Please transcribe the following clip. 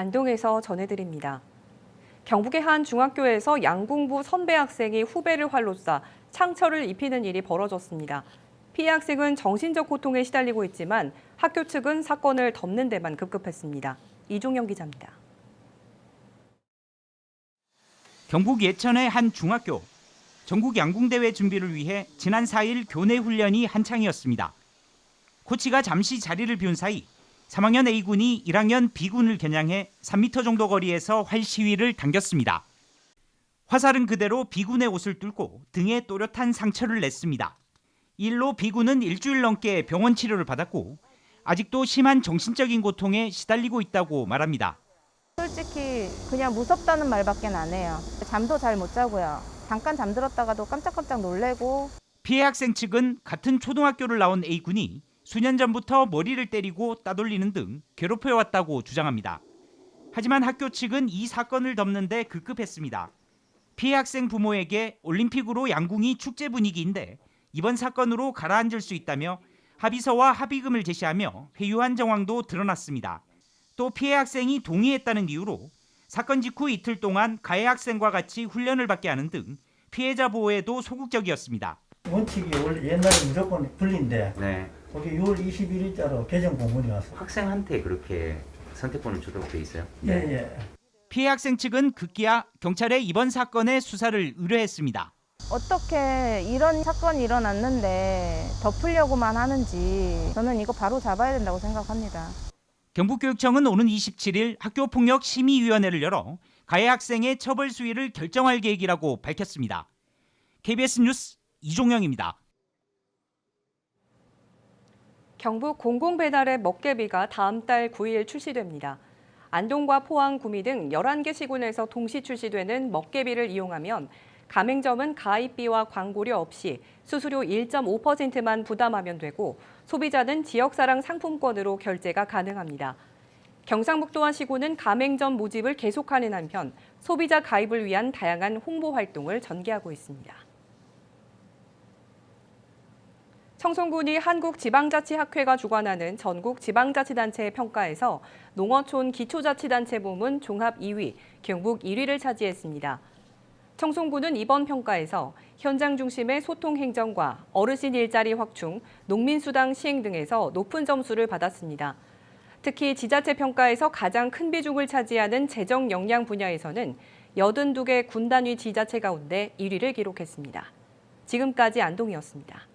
안동에서 전해드립니다. 경북의 한 중학교에서 양궁부 선배 학생이 후배를 활로 쏴 창처를 입히는 일이 벌어졌습니다. 피해 학생은 정신적 고통에 시달리고 있지만 학교 측은 사건을 덮는 데만 급급했습니다. 이종영 기자입니다. 경북 예천의 한 중학교 전국 양궁대회 준비를 위해 지난 4일 교내 훈련이 한창이었습니다. 코치가 잠시 자리를 비운 사이 3학년 A군이 1학년 B군을 겨냥해 3m 정도 거리에서 활 시위를 당겼습니다. 화살은 그대로 B군의 옷을 뚫고 등에 또렷한 상처를 냈습니다. 이 일로 B군은 일주일 넘게 병원 치료를 받았고 아직도 심한 정신적인 고통에 시달리고 있다고 말합니다. 솔직히 그냥 무섭다는 말밖에 안 해요. 잠도 잘 못 자고요. 잠깐 잠들었다가도 깜짝깜짝 놀래고 피해 학생 측은 같은 초등학교를 나온 A군이 수년 전부터 머리를 때리고 따돌리는 등 괴롭혀왔다고 주장합니다. 하지만 학교 측은 이 사건을 덮는데 급급했습니다. 피해 학생 부모에게 올림픽으로 양궁이 축제 분위기인데 이번 사건으로 가라앉을 수 있다며 합의서와 합의금을 제시하며 회유한 정황도 드러났습니다. 또 피해 학생이 동의했다는 이유로 사건 직후 이틀 동안 가해 학생과 같이 훈련을 받게 하는 등 피해자 보호에도 소극적이었습니다. 원칙이 원래 옛날에 무조건 분리인데 네. 거기 6월 21일자로 개정 공문이 왔어. 학생한테 그렇게 선택권을 주도록 돼 있어요. 네. 예, 예. 피해 학생 측은 급기야 경찰에 이번 사건의 수사를 의뢰했습니다. 어떻게 이런 사건이 일어났는데 덮으려고만 하는지 저는 이거 바로 잡아야 된다고 생각합니다. 경북교육청은 오는 27일 학교폭력 심의위원회를 열어 가해 학생의 처벌 수위를 결정할 계획이라고 밝혔습니다. KBS 뉴스 이종영입니다. 경북 공공배달의 먹개비가 다음 달 9일 출시됩니다. 안동과 포항, 구미 등 11개 시군에서 동시 출시되는 먹개비를 이용하면 가맹점은 가입비와 광고료 없이 수수료 1.5%만 부담하면 되고 소비자는 지역사랑 상품권으로 결제가 가능합니다. 경상북도와 시군은 가맹점 모집을 계속하는 한편 소비자 가입을 위한 다양한 홍보 활동을 전개하고 있습니다. 청송군이 한국지방자치학회가 주관하는 전국 지방자치단체의 평가에서 농어촌 기초자치단체 부문 종합 2위, 경북 1위를 차지했습니다. 청송군은 이번 평가에서 현장 중심의 소통 행정과 어르신 일자리 확충, 농민수당 시행 등에서 높은 점수를 받았습니다. 특히 지자체 평가에서 가장 큰 비중을 차지하는 재정 역량 분야에서는 82개 군 단위 지자체 가운데 1위를 기록했습니다. 지금까지 안동이었습니다.